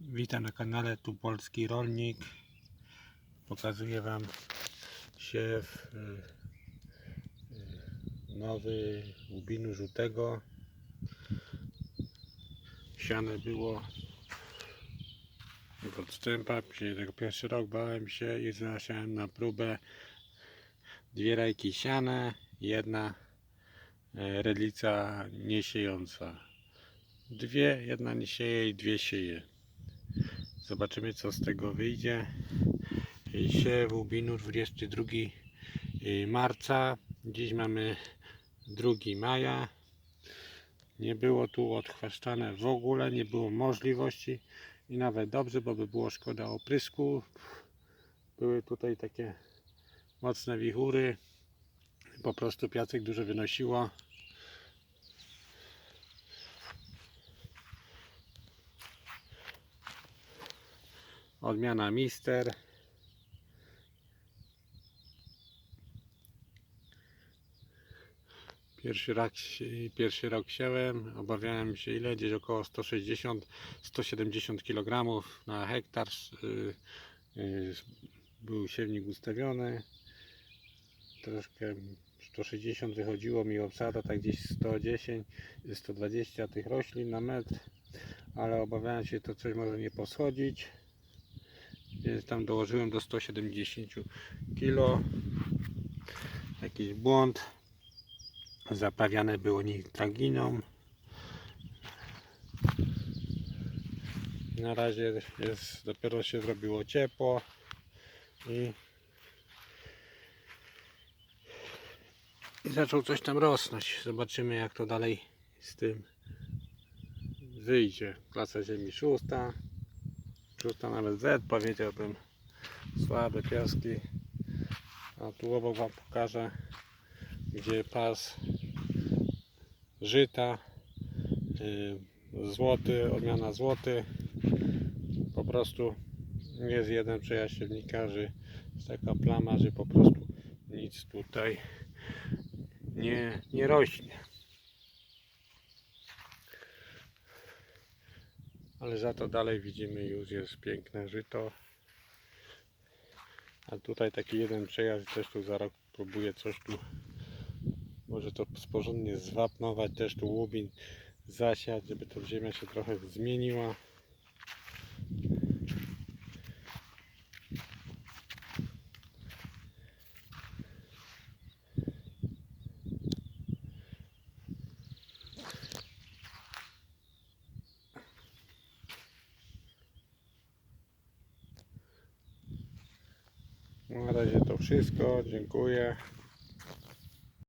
Witam na kanale Tu Polski Rolnik. Pokazuję Wam siew y, y, nowy łubinu żółtego. Siane było. Dzisiaj tego pierwszy rok bałem się i zasiałem na próbę dwie rajki siane, jedna e, redlica niesiejąca. Dwie, jedna nie sieje i dwie sieje. Zobaczymy co z tego wyjdzie. Siew łubinu 22 marca. Dziś mamy 2 maja. Nie było tu odchwaszczane w ogóle, nie było możliwości i nawet dobrze, bo by było szkoda oprysku. Były tutaj takie mocne wichury. Po prostu piasek dużo wynosiło. Odmiana Mister. Pierwszy rok, pierwszy rok siałem, obawiałem się ile, gdzieś około 160-170 kg na hektar. Y, y, był siewnik ustawiony. Troszkę 160 wychodziło mi obsada, tak gdzieś 110, 120 tych roślin na metr, ale obawiałem się to coś może nie poschodzić tam dołożyłem do 170 kg jakiś błąd. Zapawiane było nitraginą na razie jest dopiero się zrobiło ciepło i, i zaczął coś tam rosnąć. Zobaczymy jak to dalej z tym wyjdzie. Klasa ziemi szósta szósta nawet Z powiedziałbym słabe piaski. A tu obok wam pokażę gdzie pas żyta yy, złoty, odmiana złoty. Po prostu jest jeden przejaźń siewnikarzy jest taka plama, że po prostu nic tutaj nie, nie rośnie ale za to dalej widzimy już jest piękne żyto. A tutaj taki jeden przejazd też tu za rok próbuję coś tu może to porządnie zwapnować też tu łubin zasiać żeby to ziemia się trochę zmieniła Na razie to wszystko. Dziękuję.